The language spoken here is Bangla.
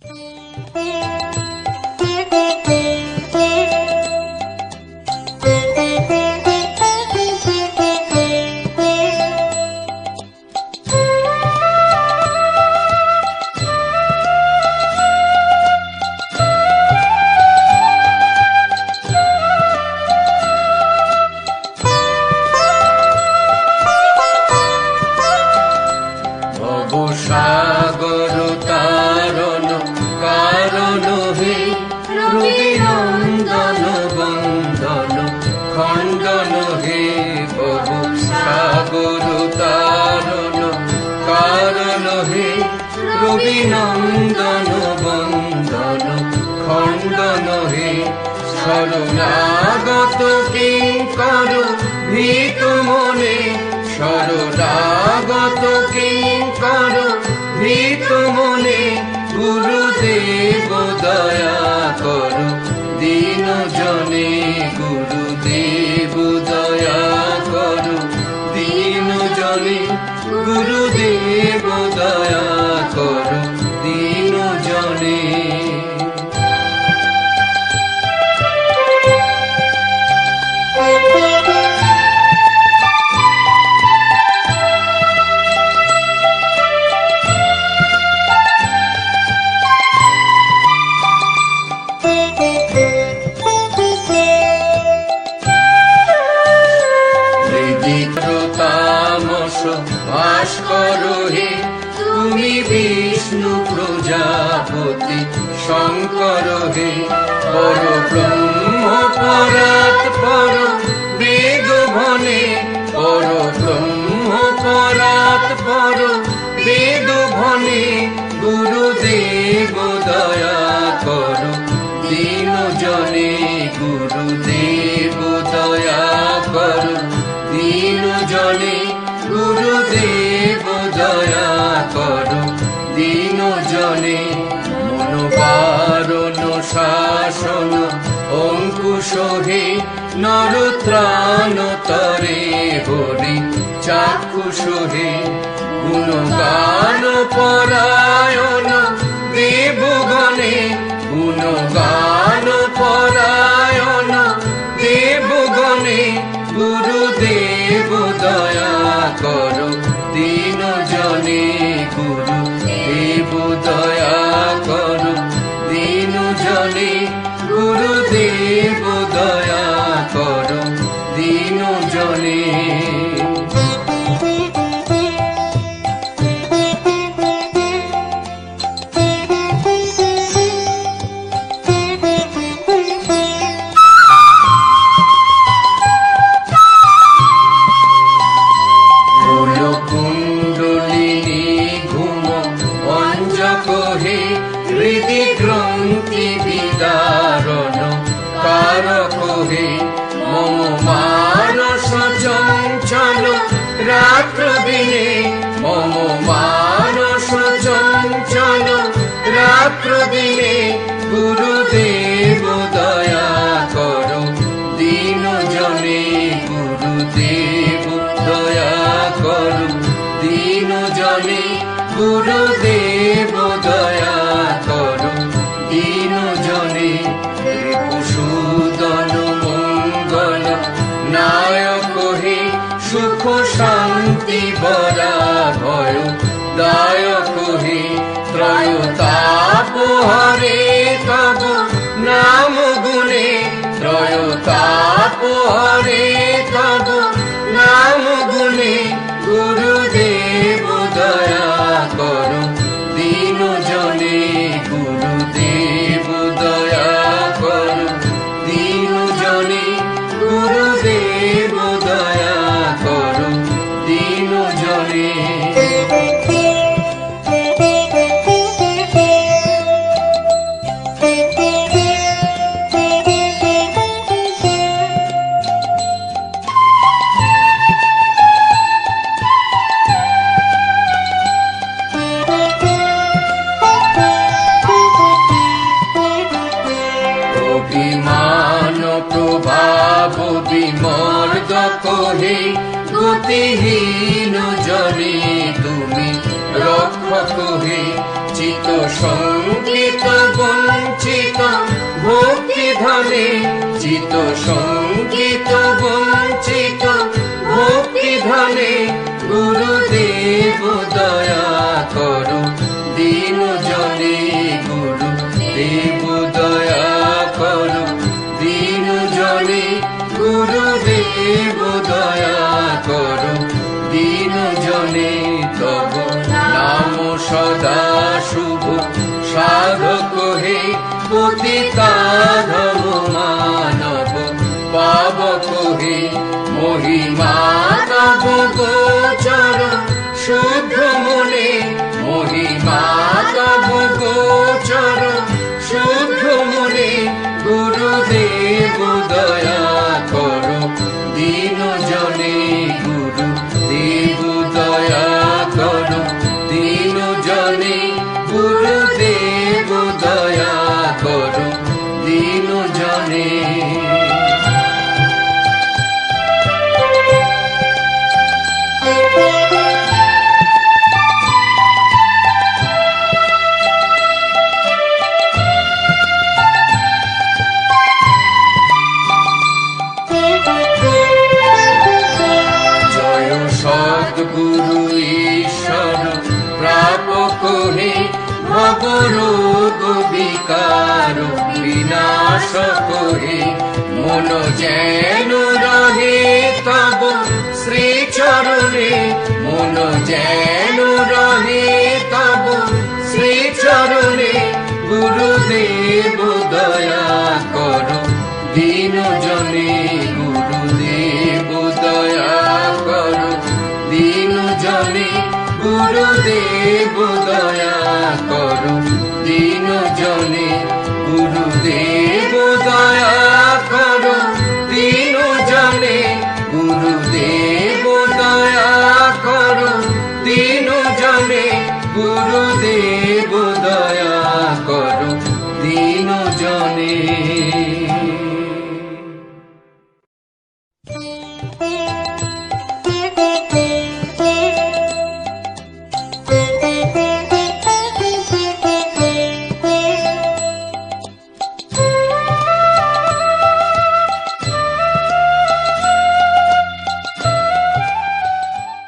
Música শরণাগত কিঙ্কর ভীত মনে শরণাগত ভীত মনে গুরুদেব দয়া কর। দিন জনে গুরুদেব দয়া কর। দিন জনে গুরুদেব দয়া কর। তামস বাস করো হে তুমি বিষ্ণু প্রজাপতি শঙ্কর হে পর ব্রহ্ম পরাৎ পর বেদ ভনে পর ব্রহ্ম পরাৎ পর বেদ ভনে গুরুদেব দয়া করো দিন জনে গুরুদেব দয়া করো দিন জনে গুরুদেব দয়া করো দিন জনে মনোবারণ, শাসন, অঙ্কুশ হে নরত্রাণ, তরে হরি চাক্ষুষ হে গুণগান, পরায়ণ, দেবগণে গুণগান, পরায়ণ, দেবগণে গুরুদেব দয়া দিন জনে কুণ্ডলিনী ঘুম অঞ্জক হে হৃদি গ্রন্থি রাত্র দিনে মম মানস চঞ্চল। রাত্রদিনে গুরুদেব দয়া করো। দিন জনে গুরুদেব দায়ক হে ত্রয় তাপ হরে। গতিহীন জনে তুমি রক্ষক হে চিত সংগীত বঞ্চিত ভক্তি ধনে চিত সংগীত হে পতিতাধম মানব পাবক হে মহিমা বিনাশ করে মন যেন রহে তব শ্রীচরণে, মন যেন রহে তব শ্রীচরণে গুরুদেব দয়া করো, দিন জনে গুরুদেব দয়া করো দিন জানে। গুরুদেব দয়া করো দিন জানে গুরুদেব